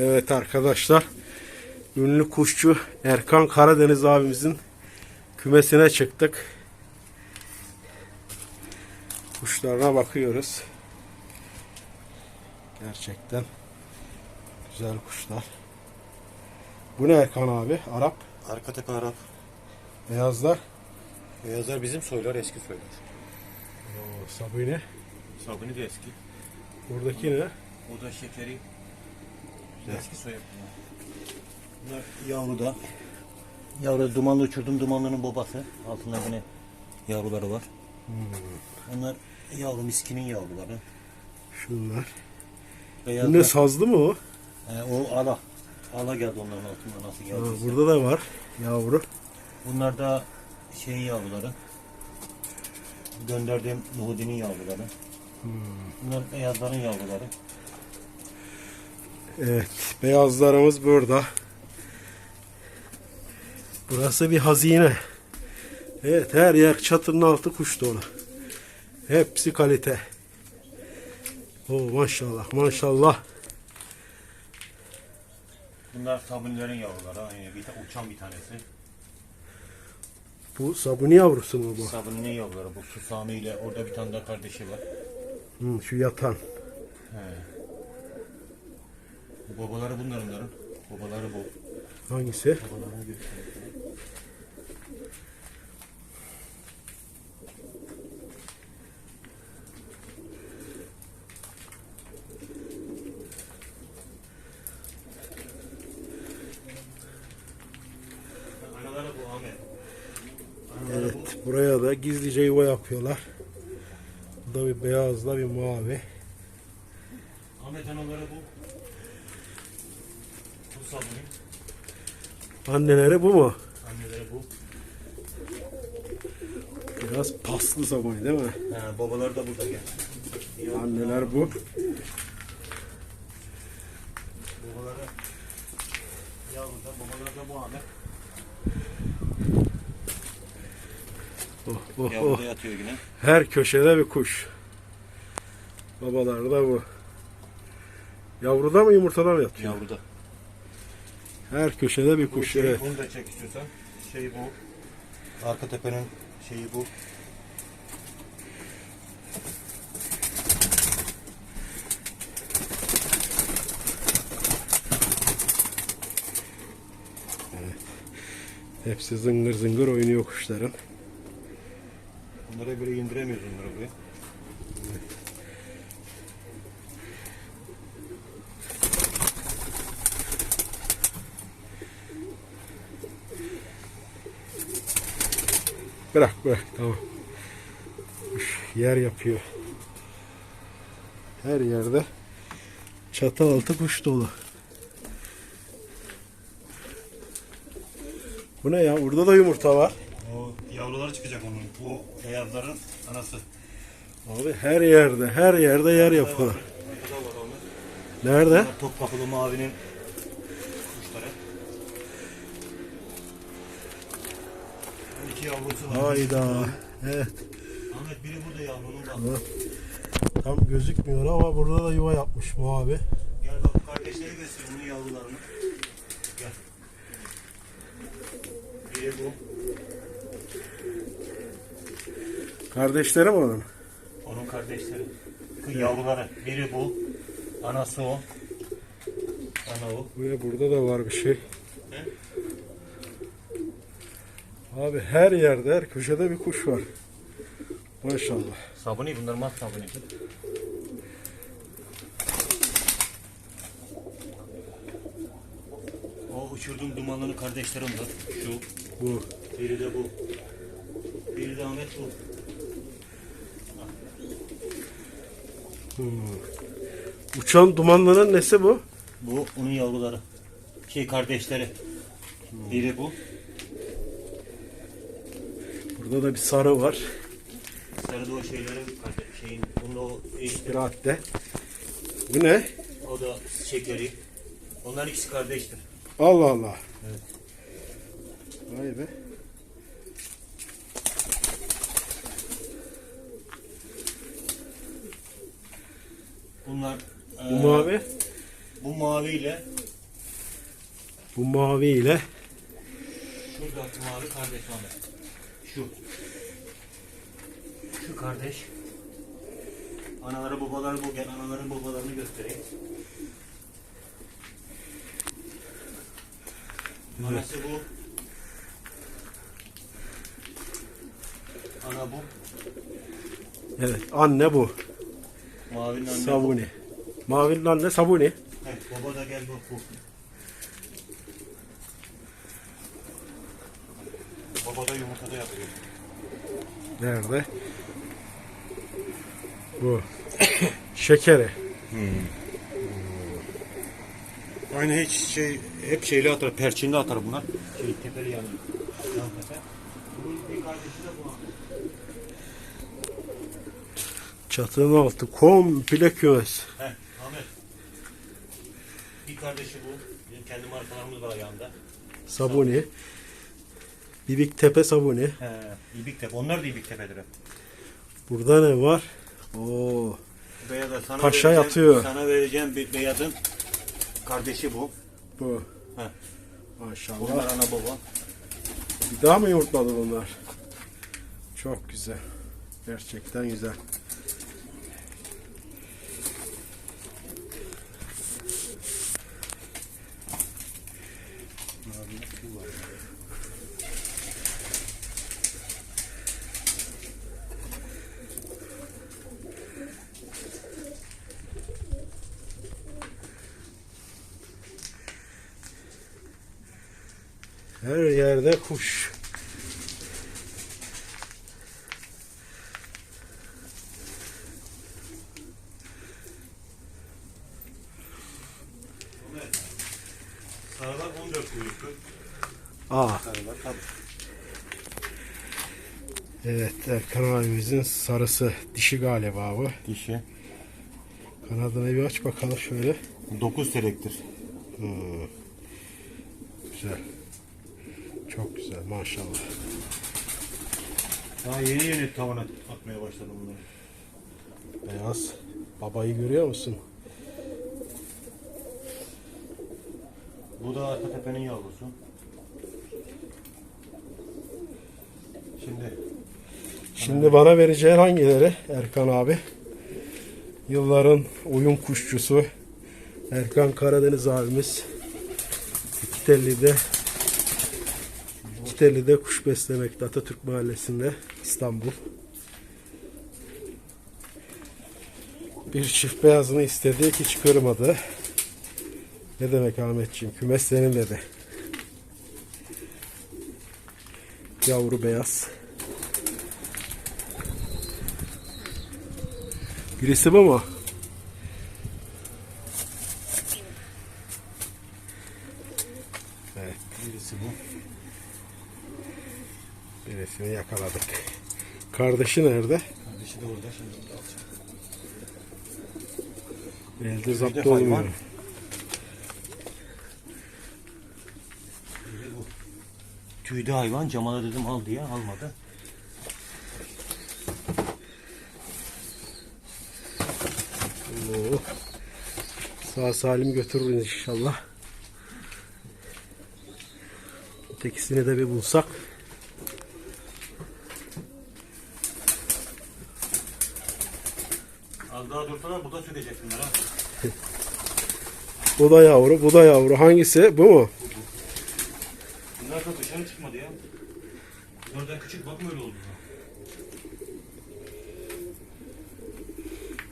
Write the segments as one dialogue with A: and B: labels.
A: Evet arkadaşlar. Ünlü kuşçu Erkan Karadeniz abimizin kümesine çıktık. Kuşlarına bakıyoruz. Gerçekten güzel kuşlar. Bu ne Erkan abi? Arap.
B: Arka tepe Arap.
A: Beyazlar.
B: Beyazlar bizim soylar eski soylar.
A: Oo, Sabine.
B: Sabuni de eski.
A: Buradaki ne?
B: O da şekeri. Eski soy bunlar. Bunlar yavru da. Yavru dumanlı uçurdum dumanlının babası. Altında yine yavruları var. Onlar yavru miskinin yavruları.
A: Şunlar. Bu
B: Beyazlar.
A: ne sazlı mı o?
B: He, o ala. Ala geldi onların altında nasıl
A: Ha,
B: geldi.
A: burada da var yavru.
B: Bunlar da şeyin yavruları. Gönderdiğim Nuhudi'nin yavruları. Bunlar beyazların yavruları.
A: Evet, beyazlarımız burada. Burası bir hazine. Evet, her yer çatının altı kuş dolu. Hepsi kalite. Oo, maşallah, maşallah.
B: Bunlar sabunlerin yavruları. Yani bir ta- uçan bir tanesi.
A: Bu sabuni yavrusu mu bu?
B: Sabunun yavruları. Bu Susami ile orada bir tane daha kardeşi var.
A: Hı, şu yatan.
B: He. Babaları bunlar onların. Babaları bu.
A: Hangisi?
B: Bu.
A: Evet, buraya da gizlice yuva yapıyorlar. Bu da bir beyazla bir mavi.
B: Ahmet anaları bu. Bu sabuni.
A: Anneleri bu mu?
B: Anneleri bu.
A: Biraz paslı sabuni değil mi?
B: He, babaları da burada gel.
A: Anneler bu.
B: Babaları yavruda, babaları da bu Ahmet.
A: Oh, oh, oh.
B: Yavruda yatıyor yine.
A: Her köşede bir kuş. Babalar da bu. Yavruda mı yumurtada mı yatıyor?
B: Yavruda.
A: Her köşede bir kuş.
B: şey,
A: Evet.
B: bunu da çek istiyorsan. Şey bu. Arka tepenin şeyi bu.
A: Hepsi zıngır zıngır oynuyor kuşların.
B: Bunları böyle indiremiyoruz onları buraya.
A: Bırak bırak tamam. Kuş yer yapıyor. Her yerde çatı altı kuş dolu. Bu ne ya? Burada da yumurta var.
B: O yavruları çıkacak onun. Bu beyazların anası.
A: Abi her yerde, her yerde yer
B: onlar.
A: Nerede?
B: Bunlar Topkapılı Mavi'nin İki yavrusu var.
A: Hayda. Evet.
B: Ahmet biri burada yavrunun bak.
A: Tam gözükmüyor ama burada da yuva yapmış bu abi.
B: Gel bak kardeşleri göster bunun yavrularını. Gel. Biri bu.
A: Kardeşleri mi onun?
B: Onun kardeşleri. Yavruları. Biri bu. Anası o. Ana o.
A: Buraya burada da var bir şey.
B: Ne?
A: Abi her yerde, her köşede bir kuş var. Maşallah.
B: Sabuni bunlar mat sabuni. O uçurduğum dumanların kardeşlerim var. Şu.
A: Bu.
B: Biri de bu. Biri de Ahmet bu.
A: Uçan dumanlının nesi bu?
B: Bu onun yavruları. Şey kardeşleri. Biri bu.
A: Burada da bir sarı var.
B: Sarı da o şeylerin kardeş, şeyin bunun o işte
A: Piratte. Bu ne?
B: o da şekeri. Onlar ikisi kardeştir.
A: Allah Allah.
B: Evet.
A: Vay be.
B: Bunlar
A: Bu
B: eee,
A: mavi.
B: Bu maviyle
A: Bu mavi ile
B: Şurada mavi kardeş Ahmet. Şu. Şu kardeş. Anaları babaları bu. Gel anaların babalarını göstereyim. Anası bu. Ana bu.
A: evet anne bu.
B: Mavinin anne bu.
A: Sabuni. Mavinin anne Sabuni.
B: Evet, baba da gel bak bu. Baba da yumurtada yapıyor.
A: Nerede? Bu. Şekeri.
B: Aynı hiç şey hep şeyli atar, perçinli atar bunlar. Şey tepeli yani. Yan tepe. Bunun bir kardeşi de bu.
A: Çatının altı komple kümes.
B: He, Ahmet. Bir kardeşi bu. Bizim kendi markalarımız var ayağında.
A: Sabuni. Bibik Tepe Sabuni.
B: He, İbik tepe. Onlar da İbik tepedir hep.
A: Burada ne var? Oo.
B: Beyaza sana
A: Paşa
B: vereceğim-
A: yatıyor.
B: Sana vereceğim bir beyazın kardeşi bu.
A: Bu.
B: He.
A: Maşallah.
B: Bunlar ana baba.
A: Bir daha mı yumurtladı bunlar? Çok güzel. Gerçekten güzel. Her yerde kuş.
B: Sarılar 14 kuyruklu.
A: Aa,
B: Sarılar tabii.
A: evet Erkan abimizin sarısı. Dişi galiba bu.
B: Dişi.
A: Kanadını bir aç bakalım şöyle.
B: 9 selektir.
A: Çok güzel maşallah.
B: Daha yeni yeni tavana atmaya başladım bunları.
A: Beyaz. Babayı görüyor musun?
B: Bu da arka tepenin yavrusu. Şimdi
A: Şimdi bana vereceğin hangileri Erkan abi? Yılların uyum kuşçusu Erkan Karadeniz abimiz. 250'de Çifterli'de kuş beslemekte Atatürk Mahallesi'nde İstanbul. Bir çift beyazını istedi hiç kırmadı. Ne demek Ahmetciğim kümes senin dedi. Yavru beyaz. Bir isim ama Evet.
B: Birisi bu
A: birisini yakaladık. Kardeşi nerede?
B: Kardeşi de orada şimdi alacağım.
A: Elde zapt olmuyor.
B: Tüyde hayvan camala dedim al diye almadı.
A: Oo. Sağ salim götürürüz inşallah. Ötekisini de bir bulsak.
B: Dursalar burada sökecek bunlar ha.
A: Bu da yavru, bu da yavru. Hangisi? Bu mu?
B: Bunlar da dışarı çıkmadı ya. Oradan küçük bakma öyle oldu.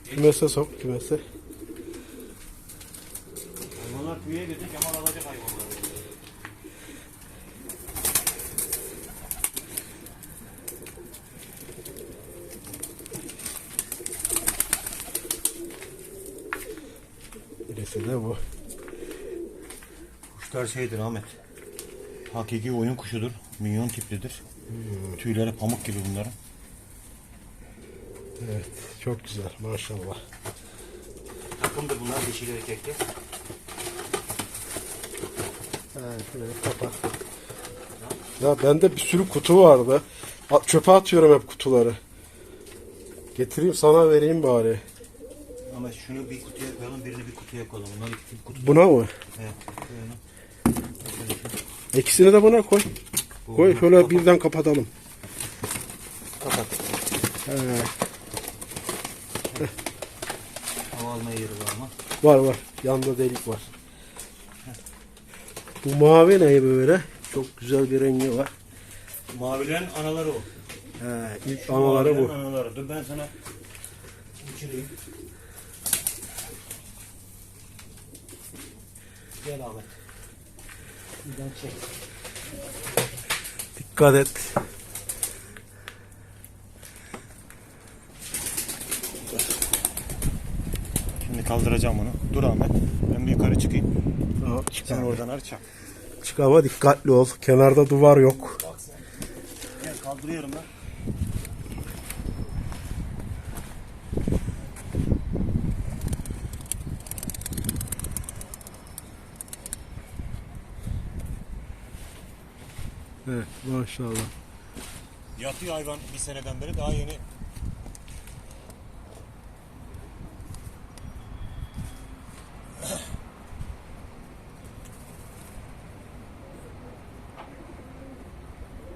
A: Kümese sok, kümese.
B: Hayvanlar tüye girdi Kemal alacak hayvanları.
A: Birisi de bu.
B: Şeydir Ahmet. Hakiki oyun kuşudur. Minyon tiplidir. Tüyleri pamuk gibi bunların.
A: Evet, çok güzel maşallah.
B: Takımdır bunlar dişili erkekli.
A: Evet, böyle kapat. Ya bende bir sürü kutu vardı. Çöpe atıyorum hep kutuları. Getireyim sana vereyim bari.
B: Ama şunu bir kutuya koyalım, birini bir kutuya koyalım. Bunlar iki kutu.
A: Buna mı?
B: Evet.
A: İkisini de buna koy. Koy şöyle birden kapatalım.
B: Kapat.
A: He,
B: Hava alma yeri var mı?
A: var var. Yanda delik var. Bu mavi ne böyle? Çok güzel bir rengi var.
B: Mavilerin anaları o.
A: He, ilk anaları
B: Mavilerin
A: bu.
B: Anaları. Dur ben sana uçurayım. Gel Ahmet. Buradan çek.
A: Dikkat et.
B: Şimdi kaldıracağım onu. Dur Ahmet. Ben bir yukarı çıkayım.
A: Aa,
B: Sen
A: çık,
B: oradan ar çak.
A: çık ama dikkatli ol. Kenarda duvar yok.
B: Gel kaldırıyorum ben.
A: Evet maşallah.
B: Yatıyor hayvan bir seneden beri daha yeni.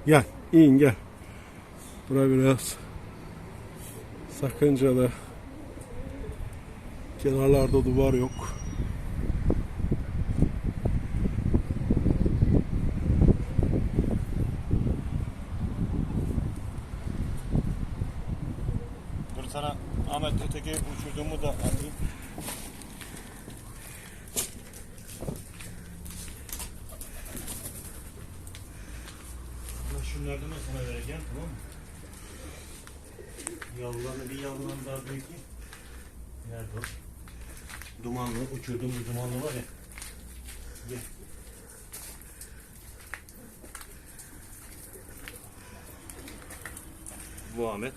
A: Gel, in gel. Bura biraz sakıncalı. Kenarlarda duvar yok.
B: Dur sana Ahmet öteki uçurduğumu da atayım. Da sana vereceğim tamam mı? Yavrularını bir yavrularını daha büyüteyim. Nerede o? Dumanlı, uçurduğum bir dumanlı var ya. Gel. Bu Ahmet.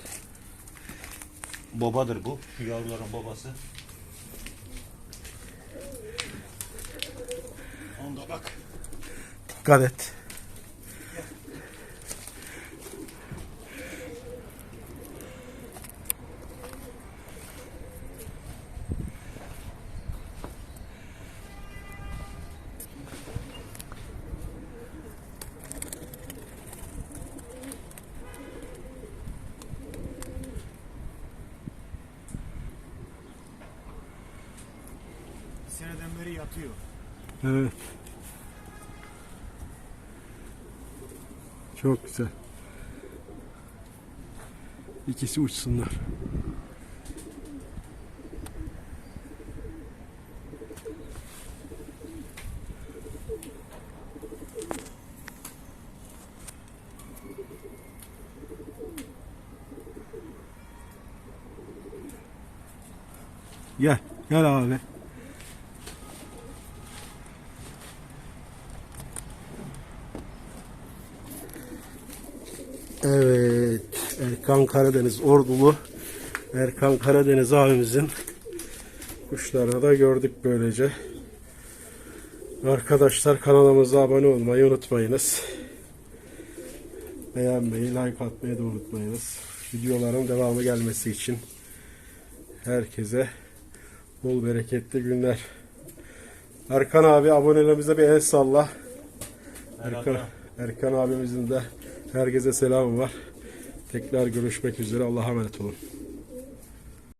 B: Babadır bu. Şu yavruların babası. Onda bak.
A: Dikkat et.
B: Seneden beri yatıyor.
A: Evet. Çok güzel. İkisi uçsunlar. Gel, gel abi. Evet, Erkan Karadeniz Ordulu Erkan Karadeniz abimizin kuşlarını da gördük böylece. Arkadaşlar kanalımıza abone olmayı unutmayınız. Beğenmeyi, like atmayı da unutmayınız. Videoların devamı gelmesi için herkese bol bereketli günler. Erkan abi abonelerimize bir el salla. Erkan, Erkan abimizin de herkese selamı var. Tekrar görüşmek üzere. Allah'a emanet olun.